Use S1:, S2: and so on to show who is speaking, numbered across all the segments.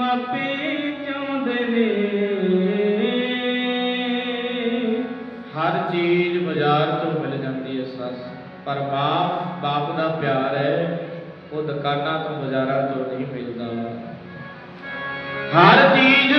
S1: ਮਾਪੇ ਚਾਹੁੰਦੇ ਨੇ। ਹਰ ਚੀਜ਼ ਬਾਜ਼ਾਰ ਤੋਂ ਮਿਲ ਜਾਂਦੀ ਹੈ ਸੱਸ ਪਰ ਬਾਪ ਬਾਪ ਦਾ ਪਿਆਰ ਹੈ, ਉਹ ਦੁਕਾਨਾਂ ਤੋਂ ਬਾਜ਼ਾਰਾਂ ਤੋਂ ਨਹੀਂ ਮਿਲਦਾ। ਹਰ ਚੀਜ਼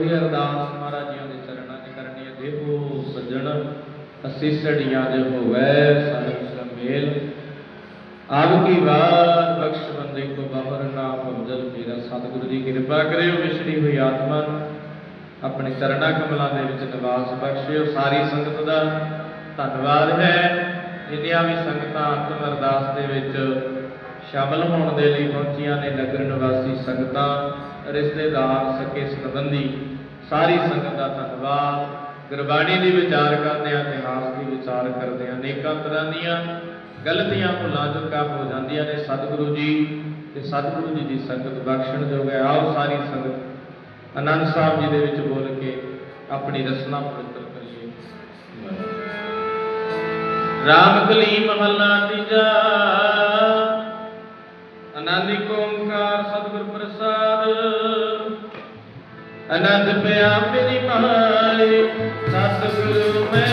S1: ਇਹ ਅਰਦਾਸ ਮਹਾਰਾਜ ਜੀਆਂ ਦੇ ਚਰਨਾਂ 'ਚ ਕਰਨੀ ਹੈ। ਦੇਖੋ, ਸੱਜਣ ਅਸੀਸੜੀਆਂ ਦੇ ਹੋਵੇ ਸਾਹਿਬ ਸਮੇਲ ਆਪ ਕੀ ਬਾਤ ਬਖਸ਼ ਬੰਦੇ ਕੋ ਬਹਰ ਨਾ ਫਮਜਲ ਮੇਰਾ ਸਤਿਗੁਰੂ ਜੀ, ਕਿਰਪਾ ਕਰਿਓ ਵਿਛੜੀ ਹੋਈ ਆਤਮਾ ਨੂੰ ਆਪਣੇ ਚਰਨਾਂ ਕਮਲਾਂ ਦੇ ਵਿੱਚ ਨਿਵਾਸ ਬਖਸ਼ਿਓ। ਸਾਰੀ ਸੰਗਤ ਦਾ ਧੰਨਵਾਦ ਹੈ। ਜਿੰਨੀਆਂ ਵੀ ਸੰਗਤਾਂ ਆਤਮ ਅਰਦਾਸ ਦੇ ਵਿੱਚ ਸ਼ਾਮਲ ਹੋਣ ਦੇ ਲਈ ਪਹੁੰਚੀਆਂ ਨੇ ਨਗਰ ਨਿਵਾਸੀ ਸੰਗਤਾਂ ਰਿਸ਼ਤੇਦਾਰ ਸਕੇ ਸੰਬੰਧੀ। ਸਾਰੀ ਸੰਗਤ ਦਾ ਧੰਨਵਾਦ। ਗੁਰਬਾਣੀ ਦੀ ਵਿਚਾਰ ਕਰਦੇ ਆ ਇਤਿਹਾਸ ਦੀ ਵਿਚਾਰ ਕਰਦੇ ਆ ਅਨੇਕਾਂ ਤਰ੍ਹਾਂ ਦੀਆਂ ਗਲਤੀਆਂ ਭੁੱਲਾਂ ਚੁੱਕਾ ਹੋ ਜਾਂਦੀਆਂ ਨੇ ਸਤਿਗੁਰੂ ਜੀ। ਤੇ ਸਤਿਗੁਰੂ ਜੀ ਦੀ ਸੰਗਤ ਬਖਸ਼ਣ ਜੋਗ ਹੈ। ਆਓ ਸਾਰੀ ਸੰਗਤ ਆਨੰਦ ਸਾਹਿਬ ਜੀ ਦੇ ਵਿੱਚ ਬੋਲ ਕੇ ਆਪਣੀ ਰਸਨਾ ਪਵਿੱਤਰ ਕਰੀਏ। ਰਾਮ ਕਲੀ ਮਹੱਲਾ ਤੀਜਾ। ਆਨੰਦ ਓੰਕਾਰ ਸਤਿਗੁਰ ਪ੍ਰਸਾਦ। ਆਨੰਦ ਪਿਆ ਮੇਰੀ ਮਾਏ ਸਤਿਗੁਰੂ ਮੈਂ